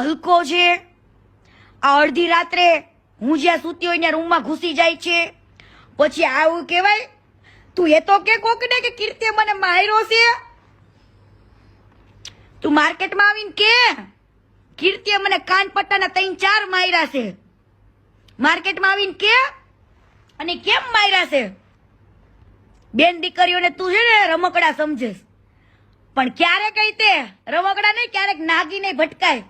હલકો છે. આ અડધી રાત્રે હું જ્યાં સૂતી હોય ત્યાં રૂમમાં ઘૂસી જાય છે. પછી આવું કહેવાય, તું એ તો કે કોક ને કે કીર્તિએ મને માર્યો છે. તું માર્કેટમાં આવીને કે, કીર્તિએ મને કાન પટ્ટાના ત્રણ ચાર માર્યા છે. માર્કેટમાં આવીને કે, અને કેમ માર્યા છે? બેન દીકરીઓને તું છે ને રમકડા સમજેશ. પણ ક્યારે કઈ તે? રમકડા નહીં, ક્યારેક નાગીને ભટકાય.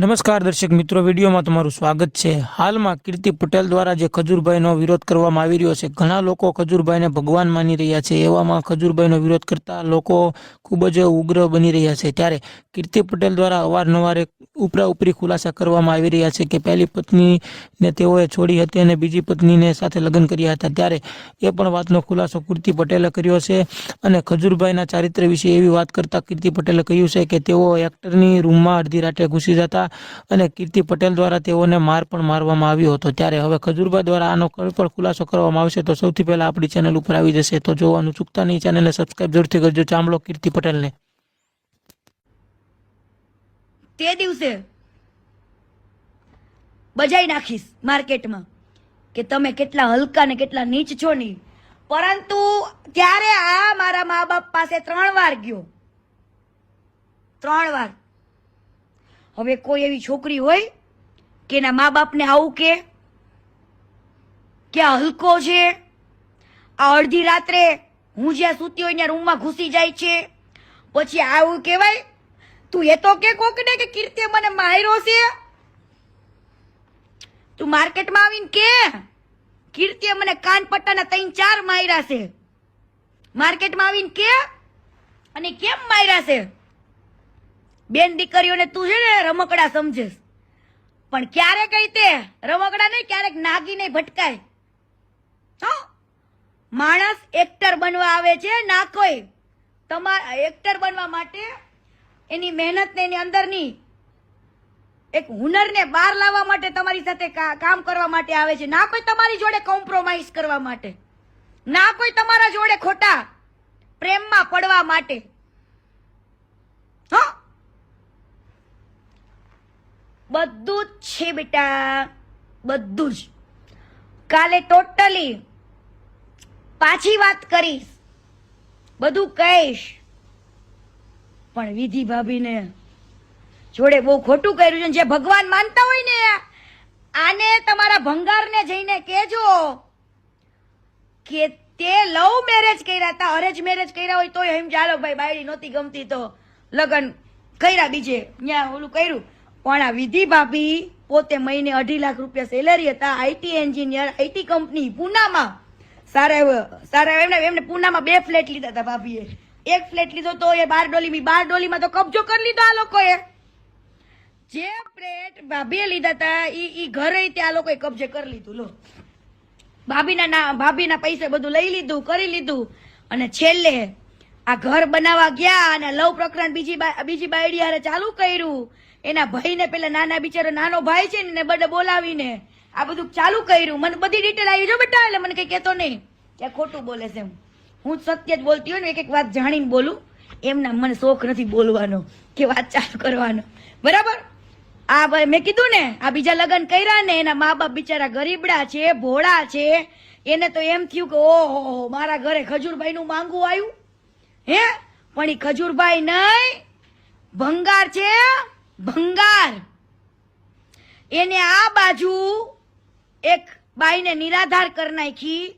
નમસ્કાર દર્શક મિત્રો, વિડીયોમાં તમારું સ્વાગત છે. હાલમાં કીર્તિ પટેલ દ્વારા જે ખજૂરભાઈનો વિરોધ કરવામાં આવી રહ્યો છે, ઘણા લોકો ખજૂરભાઈને ભગવાન માની રહ્યા છે, એવામાં ખજૂરભાઈનો વિરોધ કરતા લોકો ખૂબ જ ઉગ્ર બની રહ્યા છે. ત્યારે કીર્તિ પટેલ દ્વારા અવારનવાર ઉપરા ઉપરી ખુલાસા કરવામાં આવી રહ્યા છે કે પહેલી પત્નીને તેઓએ છોડી હતી અને બીજી પત્નીને સાથે લગ્ન કર્યા હતા. ત્યારે એ પણ વાતનો ખુલાસો કીર્તિ પટેલે કર્યો છે અને ખજૂરભાઈના ચારિત્ર વિશે એવી વાત કરતા કીર્તિ પટેલે કહ્યું છે કે તેઓ એક્ટરની રૂમમાં અડધી રાતે ઘૂસી જતા અને કીર્તિ પટેલ દ્વારા તેઓને માર પણ મારવામાં આવ્યો હતો. ત્યારે હવે ખજૂરભાઈ દ્વારા આનો પણ ખુલાસો કરવામાં આવશે તો સૌથી પહેલા આપણી ચેનલ ઉપર આવી જશે. તો જોવાનું ચૂકતા નહીં ચેનલને સબસ્ક્રાઈબ જરૂરથી કરજો. ચાંબલો કીર્તિ પટેલને. તે દિવસે બજાઈ નાખીશ માર્કેટમાં કે તમે કેટલા હલકા ને કેટલા નીચ છો ની. પરંતુ ત્યારે આ મારા મા બાપ પાસે ત્રણ વાર ગયો. ત્રણ વાર. હવે કોઈ એવી છોકરી હોય કે એના મા બાપને આવું કે કે આ હલકો છે, આ અડધી રાત્રે હું જ્યાં સૂતી હોય ત્યાં રૂમમાં ઘૂસી જાય છે, પછી આવું કહેવાય, તું એ તો કે કોક ને કે કીર્તિએ મને માર્યો છે. તું માર્કેટમાં આવીને કે કીર્તિએ મને કાન પટ્ટાના ત્રણ ચાર માર્યા છે. માર્કેટમાં આવીને કે, અને કેમ માર્યા છે? બેન દીકરીઓને તું છે ને રમકડા સમજેશ. પણ ક્યારે કઈ તે રમકડા નહીં, ક્યારેક નાગીને ભટકાય. હા? માણસ એક્ટર બનવા આવે છે, ના કોઈ. તમારા એક્ટર બનવા માટે એની મહેનત ને એની અંદરની એક હુનરને બહાર લાવવા માટે તમારી સાથે કામ કરવા માટે આવે છે. ના કોઈ તમારી જોડે કોમ્પ્રોમાઇઝ કરવા માટે. ના કોઈ તમારા જોડે ખોટા પ્રેમમાં પડવા માટે હા બધું જ છે બેટા. બધું જ. કાલે ટોટલી પાછી વાત કરીશ. બધું કહીશ. પણ વિધિ ભાભીને જોડે બહુ ખોટું કર્યું છે જે ભગવાન માનતા હોય ને, આને તમારા ભંગારને જઈને કહેજો કે તે લવ મેરેજ કર્યા હતા, અરેજ મેરેજ કર્યા હોય તોય એમ ચાલો ભાઈ, બાયડી નહોતી ગમતી તો લગ્ન કર્યા બીજે. ત્યાં ઓલું કર્યું. પણ આ વિધિ ભાભી પોતે મહિને અઢી લાખ રૂપિયા સેલરી હતા આઈટી એન્જિનિયર આઈટી કંપની પૂનામાં. સારા સારા એમને એમને પૂનામાં બે ફ્લેટ લીધા હતા ભાભીએ. એક ફ્લેટ લીધો તો એ બાર ડોલી બાર ડોલીમાં તો કબજો કરી લીધો આ લોકોએ. જે ફ્લેટ ભાભીએ લીધા હતા એ ઈ ઘરે ત્યાં લોકોએ કબજે કરી લીધું. લો. ભાભીના ના, ભાભીના પૈસે બધું લઈ લીધું, કરી લીધું. અને છેલ્લે આ ઘર બનાવવા ગયા અને લવ પ્રકરણ બીજી બીજી બાયડી હારે ચાલુ કર્યું. એના ભાઈને પેલા નાના બિચારો નાનો ભાઈ છે ને બડે બોલાવીને આ બધું ચાલુ કર્યું. મને બધી ડિટેલ આવી જો બેટા, એટલે મને કઈ કહેતો નહીં. કે ખોટું બોલે છે હું સત્ય જ બોલતી હોય ને એક એક વાત જાણીને બોલું. એમના મને શોખ નથી બોલવાનો, કે વાત ચાલુ કરવાનો. બરાબર? આ ભાઈ મેં કીધું ને, આ બીજા લગ્ન કર્યા ને, એના મા બાપ બિચારા ગરીબડા છે, ભોળા છે. એને તો એમ થયું કે, ઓહો, મારા ઘરે ખજૂરભાઈ નું માંગવું આવ્યું. હે? પણ એ ખજૂરભાઈ નહીં, ભંગાર છે ભંગાર. એને આ બાજુ એક બાઈને નિરાધાર કરી નાખી,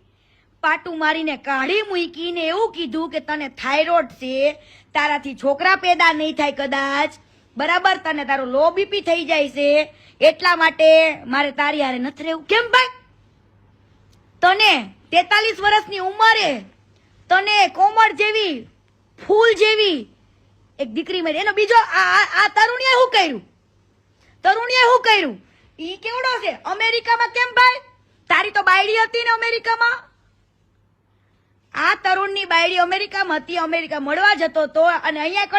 પાટું મારીને કાઢી મૂકીને એવું કીધું કે તને થાઇરોઇડ છે, તારાથી છોકરા પેદા નહીં થાય કદાચ. બરાબર? તને તારું લો બીપી થઈ જાય છે. એટલા માટે મારે તારી હારે નથી રહેવું. કેમ ભાઈ? તને તેતાલીસ વર્ષની ઉંમરે, તને કોમળ જેવી, ફૂલ જેવી એક દીકરી મળી એનો બીજો આ તરુણીએ શું કર્યું? તરુણીએ શું કર્યું? ઈ કેવડો છે? અમેરિકામાં કેમ ભાઈ? તારી તો બાયડી હતી ને અમેરિકામાં. આ તરુણની બાયડી અમેરિકામાં હતી. અમેરિકા મળવા જતો તો અને અહીંયા